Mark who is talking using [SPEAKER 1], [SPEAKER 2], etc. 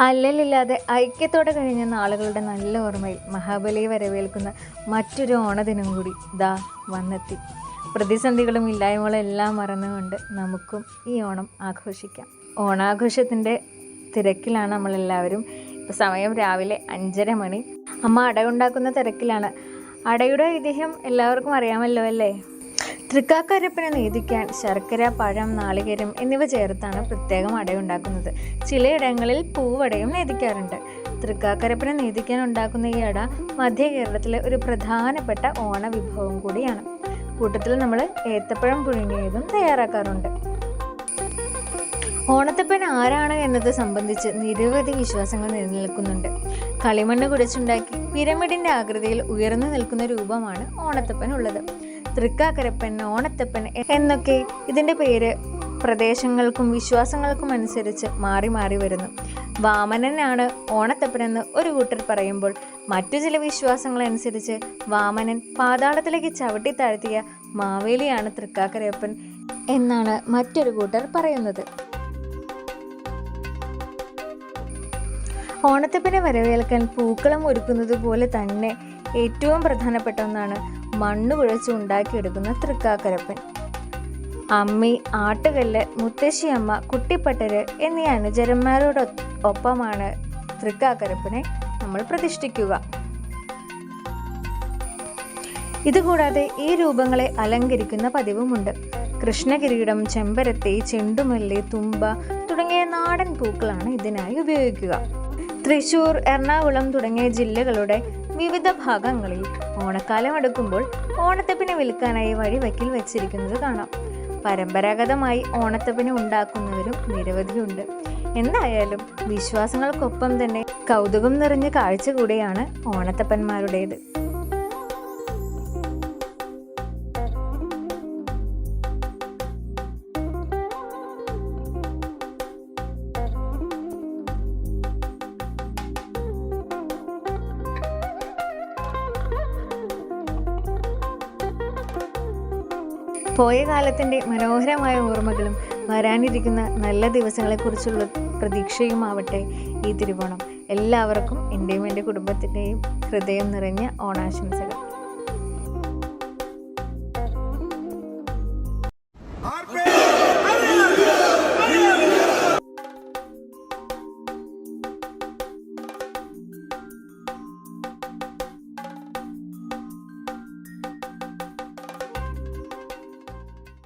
[SPEAKER 1] അല്ലലില്ലാതെ ഐക്യത്തോടെ കഴിഞ്ഞ നാളുകളുടെ നല്ല ഓർമ്മയിൽ മഹാബലിയെ വരവേൽക്കുന്ന മറ്റൊരു ഓണദിനം കൂടി ദാ വന്നെത്തി. പ്രതിസന്ധികളും ഇല്ലായ്മകളും എല്ലാം മറന്നുകൊണ്ട് നമുക്കും ഈ ഓണം ആഘോഷിക്കാം. ഓണാഘോഷത്തിന്റെ തിരക്കിലാണ് നമ്മളെല്ലാവരും. ഇപ്പോൾ സമയം രാവിലെ അഞ്ചര മണി. അമ്മ അട ഉണ്ടാക്കുന്ന തിരക്കിലാണ്. അടയുടെ ഐതിഹ്യം എല്ലാവർക്കും അറിയാമല്ലോ അല്ലേ? തൃക്കാക്കരപ്പനെ നീതിക്കാൻ ശർക്കര പഴം നാളികേരം എന്നിവ ചേർത്താണ് പ്രത്യേകം അടയുണ്ടാക്കുന്നത്. ചിലയിടങ്ങളിൽ പൂവടയും നേദിക്കാറുണ്ട്. തൃക്കാക്കരപ്പന നീതിക്കാൻ ഉണ്ടാക്കുന്ന ഈ അട മധ്യ കേരളത്തിലെ ഒരു പ്രധാനപ്പെട്ട ഓണ വിഭവം കൂടിയാണ്. കൂട്ടത്തിൽ നമ്മൾ ഏത്തപ്പഴം പുഴുങ്ങിയതും തയ്യാറാക്കാറുണ്ട്. ഓണത്തപ്പൻ ആരാണ് എന്നത് സംബന്ധിച്ച് നിരവധി വിശ്വാസങ്ങൾ നിലനിൽക്കുന്നുണ്ട്. കളിമണ്ണ് കുടച്ചുണ്ടാക്കി പിരമിഡിന്റെ ആകൃതിയിൽ ഉയർന്നു നിൽക്കുന്ന രൂപമാണ് ഓണത്തപ്പൻ ഉള്ളത്. തൃക്കാക്കരപ്പൻ ഓണത്തപ്പൻ എന്നൊക്കെ ഇതിന്റെ പേര് പ്രദേശങ്ങൾക്കും വിശ്വാസങ്ങൾക്കും അനുസരിച്ച് മാറി മാറി വരുന്നു. വാമനനാണ് ഓണത്തപ്പനെന്ന് ഒരു കൂട്ടർ പറയുമ്പോൾ മറ്റു ചില വിശ്വാസങ്ങളനുസരിച്ച് വാമനൻ പാതാളത്തിലേക്ക് ചവിട്ടി താഴ്ത്തിയ മാവേലിയാണ് തൃക്കാക്കരയപ്പൻ എന്നാണ് മറ്റൊരു കൂട്ടർ പറയുന്നത്. ഓണത്തപ്പനെ വരവേൽക്കാൻ പൂക്കളം ഒരുക്കുന്നത് പോലെ തന്നെ ഏറ്റവും പ്രധാനപ്പെട്ട ഒന്നാണ് മണ്ണ് കുഴച്ച് ഉണ്ടാക്കിയെടുക്കുന്ന തൃക്കാക്കരപ്പൻ. അമ്മി ആട്ടുകല്ല് മുത്തശ്ശിയമ്മ കുട്ടിപ്പട്ടര് എന്നീ അനുചരന്മാരോട് ഒപ്പമാണ് തൃക്കാക്കരപ്പനെ നമ്മൾ പ്രതിഷ്ഠിക്കുക. ഇതുകൂടാതെ ഈ രൂപങ്ങളെ അലങ്കരിക്കുന്ന പതിവുമുണ്ട്. കൃഷ്ണകിരീടം ചെമ്പരത്തി ചെണ്ടുമല്ലി തുമ്പ തുടങ്ങിയ നാടൻ പൂക്കളാണ് ഇതിനായി ഉപയോഗിക്കുക. തൃശൂർ എറണാകുളം തുടങ്ങിയ ജില്ലകളുടെ വിവിധ ഭാഗങ്ങളിൽ ഓണക്കാലം അടുക്കുമ്പോൾ ഓണത്തപ്പിനെ വിൽക്കാനായി വഴിവക്കിൽ വെച്ചിരിക്കുന്നത് കാണാം. പരമ്പരാഗതമായി ഓണത്തപ്പിനെ ഉണ്ടാക്കുന്നവരും നിരവധിയുണ്ട്. എന്തായാലും വിശ്വാസങ്ങൾക്കൊപ്പം തന്നെ കൗതുകം നിറഞ്ഞ കാഴ്ച കൂടിയാണ് ഓണത്തപ്പന്മാരുടേത്. പോയ കാലത്തിന്റെ മനോഹരമായ ഓർമ്മകളും വരാനിരിക്കുന്ന നല്ല ദിവസങ്ങളെക്കുറിച്ചുള്ള പ്രതീക്ഷയുമാവട്ടെ ഈ തിരുവോണം. എല്ലാവർക്കും എന്റെയും എന്റെ കുടുംബത്തിന്റെയും ഹൃദയം നിറഞ്ഞ ഓണാശംസകൾ.